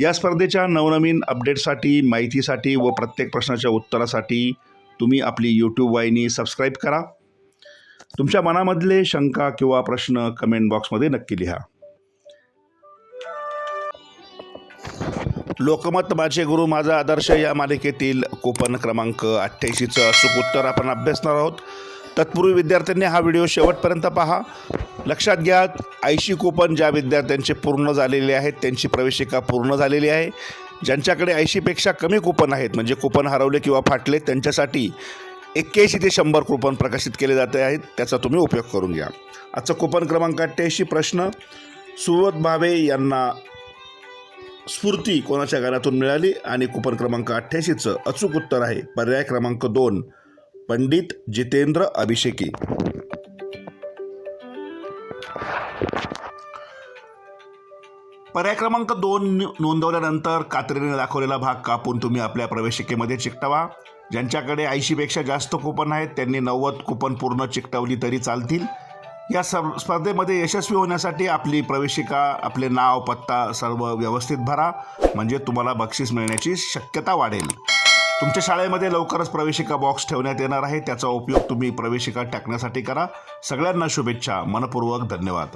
या स्पर्धेच्या नवनवीन अपडेटसाठी माहितीसाठी व प्रत्येक प्रश्नाच्या उत्तरासाठी तुम्ही आपली यूट्यूब वाहिनी सबस्क्राईब करा. तुमच्या मनामधले शंका किंवा प्रश्न कमेंट बॉक्समध्ये नक्की लिहा. लोकमत माझे गुरु माझा आदर्श या मालिकेतील कूपन क्रमांक अठ्ठ्याऐंशीचं अचूक उत्तर आपण अभ्यासणार आहोत. तत्पूर्वी विद्यार्थ्यांनी हा व्हिडिओ शेवटपर्यंत पहा. लक्षात घ्या ऐंशी कुपन ज्या विद्यार्थ्यांचे पूर्ण झालेले आहेत त्यांची प्रवेशिका पूर्ण झालेली आहे. ज्यांच्याकडे ऐंशीपेक्षा कमी कुपन आहेत म्हणजे कुपन हरवले किंवा फाटले त्यांच्यासाठी एक्क्याऐंशी ते शंभर कुपन प्रकाशित केले जाते आहेत. त्याचा तुम्ही उपयोग करून घ्या. आजचा कुपन क्रमांक अठ्ठ्याऐंशी प्रश्न. सुवत भावे यांना स्फूर्ती कोणाच्या गाण्यातून मिळाली? आणि कुपन क्रमांक अठ्ठ्याऐंशीचं अचूक उत्तर आहे. पर्याय क्रमांक दोन. पंडित जितेंद्र अभिषेकी. पर्याय क्रमांक दोन नोंदवल्यानंतर कात्रीने दाखवलेला भाग कापून तुम्ही आपल्या प्रवेशिकेमध्ये चिकटवा. ज्यांच्याकडे ऐंशीपेक्षा जास्त कुपन आहेत त्यांनी नव्वद कुपन पूर्ण चिकटवली तरी चालतील. या स्प स्पर्धेमध्ये यशस्वी होण्यासाठी आपली प्रवेशिका आपले नाव पत्ता सर्व व्यवस्थित भरा. म्हणजे तुम्हाला बक्षीस मिळण्याची शक्यता वाढेल. तुमच्या शाळेमध्ये लवकरच प्रवेशिका बॉक्स ठेवण्यात येणार आहे. त्याचा उपयोग तुम्ही प्रवेशिका टाकण्यासाठी करा. सगळ्यांना शुभेच्छा. मनपूर्वक धन्यवाद.